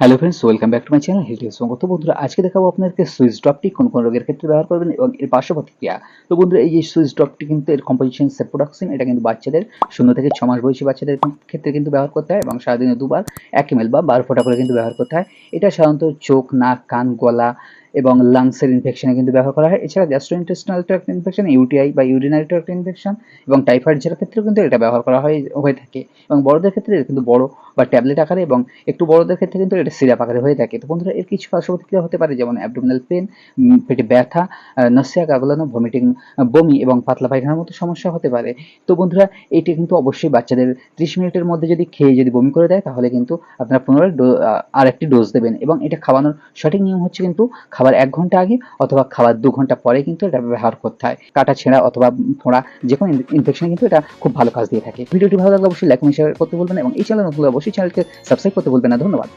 Hello friends welcome back to my channel health তো বন্ধুরা, আজকে দেখাবো আপনাদেরকে সুইচ ড্রপটি কোন কোন রোগের ক্ষেত্রে ব্যবহার করবেন এবং এর পার্শ্ব প্রতিক্রিয়া তো বন্ধুরা, এই যে সুইচ ড্রপটি কিন্তু এর কম্পোজিশন সেপ্রোডাক্সিন এটা কিন্তু বাচ্চাদের শূন্য থেকে ছ মাস বয়সী বাচ্চাদের ক্ষেত্রে কিন্তু ব্যবহার করতে হয় এবং সারাদিনে দুবার এক এমএল বা বারো ফোঁটা করে কিন্তু ব্যবহার করতে হয়। এটা সাধারণত চোখ, নাক, কান, গলা এবং লাংসের ইনফেকশনে কিন্তু ব্যবহার করা হয়। এছাড়া গ্যাস্ট্রোইন্টেস্টিনাল ট্র্যাক্ট ইনফেকশন ইউটিআই বা ইউরিনারি ট্র্যাক্ট ইনফেকশন এবং টাইফয়েড জেলার ক্ষেত্রেও কিন্তু এটা ব্যবহার করা হয় হয়ে থাকে। এবং বড়দের ক্ষেত্রে এটা কিন্তু বড় বা ট্যাবলেট আকারে এবং একটু বড়দের ক্ষেত্রে কিন্তু এটা সিরাপ আকারে হয়ে থাকে। তো বন্ধুরা এর কিছু পার্শ্ব প্রতিক্রিয়া হতে পারে যেমন অ্যাবডোমিনাল পেন পেটে ব্যথা নসিয়া গাগলানো ভমিটিং বমি এবং পাতলা পায়খানার মতো সমস্যা হতে পারে। তো বন্ধুরা এটি কিন্তু অবশ্যই বাচ্চাদের ত্রিশ মিনিটের মধ্যে যদি খেয়ে যদি বমি করে দেয় তাহলে কিন্তু আপনারা পুনরায় ডো- আহ, আর একটি ডোজ দেবেন এবং এটা খাওয়ানোর সঠিক নিয়ম হচ্ছে কিন্তু খাবার এক ঘণ্টা আগে অথবা খাবার দু ঘণ্টা পরে কিন্তু এটা ব্যবহার করতে হয়। কাটা, ছেঁড়া অথবা ফোঁড়া যে কোনো ইনফেকশনে কিন্তু এটা খুব ভালো কাজ দিয়ে থাকে। ভিডিওটি ভালো লাগলে অবশ্যই লাইক শেয়ার করতে বলবেন এবং এই চ্যানেল নতুন অবশ্যই চ্যানেলকে সাবস্ক্রাইব করতে বলবেন না। ধন্যবাদ।